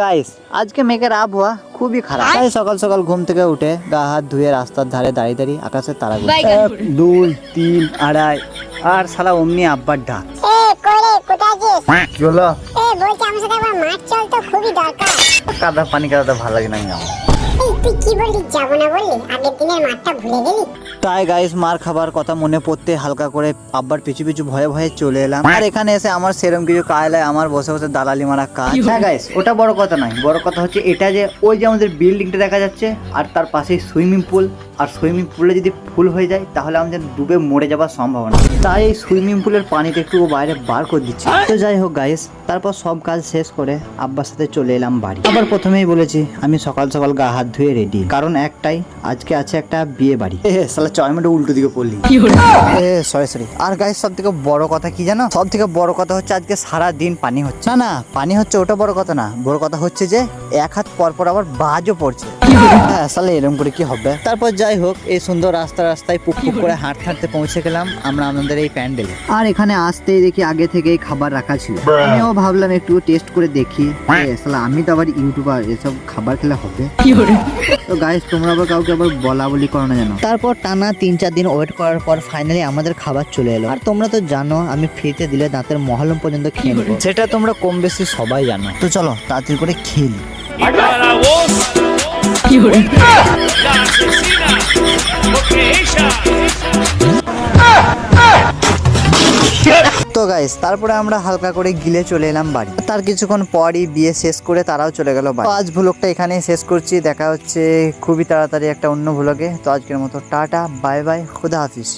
Guys আজকে মেঘের আবহাওয়া খুবই খারাপ। তাই সকাল সকাল ঘুম থেকে উঠে গা হাত ধুয়ে রাস্তার ধারে দাঁড়িয়ে দাঁড়িয়ে আকাশের তারা এক দুই তিন আড়াই। আর সালা অমনি আব্বার ডাক। এ বলছি আমার সাথে মাঠ চল তো খুবই দরকার। কাদা পানি কাদাতে ভালো লাগে না আমার তুই কি বললি? যাব না বললি? আগের দিনের মাঠটা ভুলে গেলি? তাই গাইস মার খাবার কথা মনে পড়তে হালকা করে আব্বার পিছু পিছু ভয়ে ভয়ে চলে এলাম। আর এখানে এসে আমার সেরম কিছু কায়লায় আমার বসে বসে দালালি মারা কাজ। হ্যাঁ গাইস ওটা বড় কথা নয়। বড় কথা হচ্ছে এটা যে ওই যে আমাদের বিল্ডিংটা দেখা যাচ্ছে আর তার পাশেই সুইমিং পুল আর সুইমিং পুলে যদি ফুল হয়ে যায় তাহলে আমাদের ডুবে মরে যাবার সম্ভাবনা। তাই এই সুইমিং পুলের পানিটা একটু বাইরে বার করে দিচ্ছি। তো যাই হোক গাইস তারপর সব কাজ শেষ করে আব্বার সাথে চলে এলাম বাড়ি। আবার প্রথমেই বলেছি আমি সকাল সকাল গা হাত ধুয়ে রেডি কারণ একটাই আজকে আছে একটা বিয়ে বাড়ি। এ সালা চয়মেটা উল্টো দিকে পড়লি। এ সরি সরি আর গাইস সব থেকে বড় কথা কি জানো? সব থেকে বড় কথা হচ্ছে আজকে সারা দিন পানি হচ্ছে। না না পানি হচ্ছে ওটা বড় কথা না। বড় কথা হচ্ছে যে এক হাত পর পর আবার বাজও পড়ছে। হ্যাঁ সালে এরকম করে কি হবে? তারপর যাই হোক এই সুন্দর রাস্তা রাস্তায় পুক পুক করে হাঁটতে হাঁটতে পৌঁছে গেলাম। আমরা আমাদের এই প্যান্ডেলে। আর এখানে আসতেই দেখি আগে থেকেই খাবার রাখা ছিল। আমিও ভাবলাম একটু টেস্ট করে দেখি। এ, আমি তো আবার ইউটিউবার এসব খাবার খেলে হবে। তো গাইস তোমরা আবার কাউকে আবার বলা বলি করো না জানো তারপর টানা তিন চার দিন ওয়েট করার পর ফাইনালি আমাদের খাবার চলে এলো। আর তোমরা তো জানো আমি ফ্রিতে দিলে দাঁতের মহলম পর্যন্ত খেয়ে নেব। সেটা তোমরা কম বেশি সবাই জানো। তো চলো তাড়াতাড়ি করে খেলি নিই। গাইস তারপরে আমরা হালকা করে গিলে চলে এলাম বাড়ি। তার কিছুক্ষণ পরই বিয়ে শেষ করে তারাও চলে গেল বাড়ি। আজ ভ্লগটা এখানেই শেষ করছি। দেখা হচ্ছে খুবই তাড়াতাড়ি একটা অন্য ভ্লগে তো আজকের মতো টাটা বাই বাই খুদা হাফিজ।